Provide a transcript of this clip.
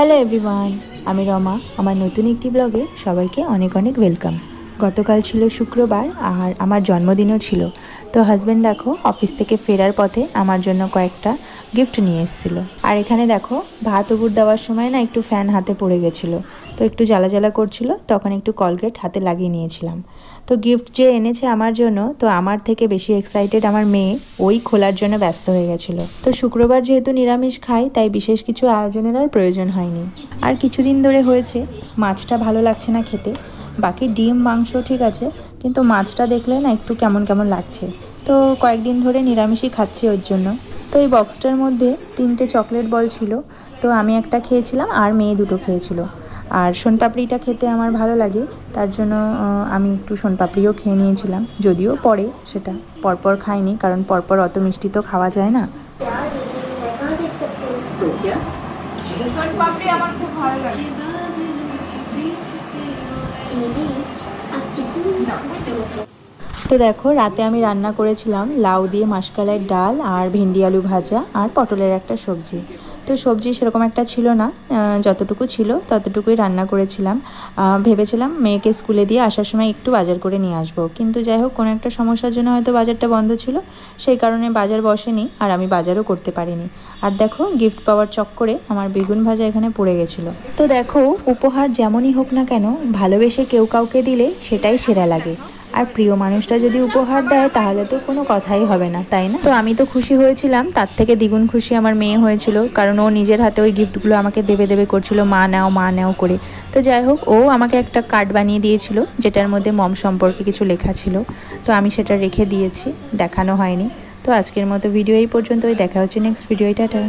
Hello everyone আমি রমা। আমার নতুন একটি ব্লগে সবাইকে অনেক অনেক ওয়েলকাম গতকাল ছিল শুক্রবার, আর আমার জন্মদিনও ছিল। তো হাজব্যান্ড দেখো অফিস থেকে ফেরার পথে আমার জন্য কয়েকটা গিফট নিয়ে এসেছিল। আর এখানে দেখো, ভাত উবুর দেওয়ার সময় না একটু ফ্যান হাতে পড়ে গেছিল। তো একটু জ্বালা জ্বালা করছিল, তখন একটু কলগেট হাতে লাগিয়ে নিয়েছিলাম। তো গিফট যে এনেছে আমার জন্য, তো আমার থেকে বেশি এক্সাইটেড আমার মেয়ে, ওই খোলার জন্য ব্যস্ত হয়ে গেছিল। তো শুক্রবার যেহেতু নিরামিষ খাই, তাই বিশেষ কিছু আয়োজনের আর প্রয়োজন হয়নি। আর কিছুদিন ধরে হয়েছে, মাছটা ভালো লাগছে না খেতে। বাকি ডিম, মাংস ঠিক আছে, কিন্তু মাছটা দেখলে না একটু কেমন কেমন লাগছে। তো কয়েকদিন ধরে নিরামিষই খাচ্ছি ওর জন্য। তো এই বক্সটার মধ্যে তিনটে চকলেট বল ছিল। তো আমি একটা খেয়েছিলাম আর মেয়ে দুটো খেয়েছিল। আর শোনপাপড়িটা খেতে আমার ভালো লাগে তার জন্য আমি একটু শোনপাপড়িও খেয়ে নিয়েছিলাম যদিও পরে সেটা পরপর খাইনি কারণ পরপর অত মিষ্টি তো খাওয়া যায় না। তো দেখো রাতে আমি রান্না করেছিলাম লাউ দিয়ে মাসকালের ডাল আর ভেন্ডি আলু ভাজা আর পটলের একটা সবজি। তো সবজি সেরকম একটা ছিল না যতটুকু ছিল ততটুকুই রান্না করেছিলাম। ভেবেছিলাম মেয়েকে স্কুলে দিয়ে আসার সময় একটু বাজার করে নিয়ে আসব। কিন্তু যাই হোক, কোনো একটা সমস্যার জন্য হয়তো বাজারটা বন্ধ ছিল। সেই কারণে বাজার বসেনি আর আমি বাজারও করতে পারিনি। আর দেখো গিফট পাওয়ার চক্করে আমার বেগুন ভাজা এখানে পড়ে গেছিল। তো দেখো, উপহার যেমনই হোক না কেন, ভালোবেসে কেউ কাউকে দিলে সেটাই সেরা লাগে। আর প্রিয় মানুষটা যদি উপহার দেয়, তাহলে তো কোনো কথাই হবে না, তাই না? তো আমি তো খুশি হয়েছিলাম। তার থেকে দ্বিগুণ খুশি আমার মেয়ে হয়েছিল, কারণ ও নিজের হাতে ওই গিফটগুলো আমাকে দেবে দেবে করছিল, মা নাও মা নাও করে। তো যাই হোক, ও আমাকে একটা কার্ড বানিয়ে দিয়েছিল, যেটার মধ্যে মম সম্পর্কে কিছু লেখা ছিল। তো আমি সেটা রেখে দিয়েছি, দেখানো হয়নি। তো আজকের মতো ভিডিও এই পর্যন্তই, দেখা হচ্ছে নেক্সট ভিডিও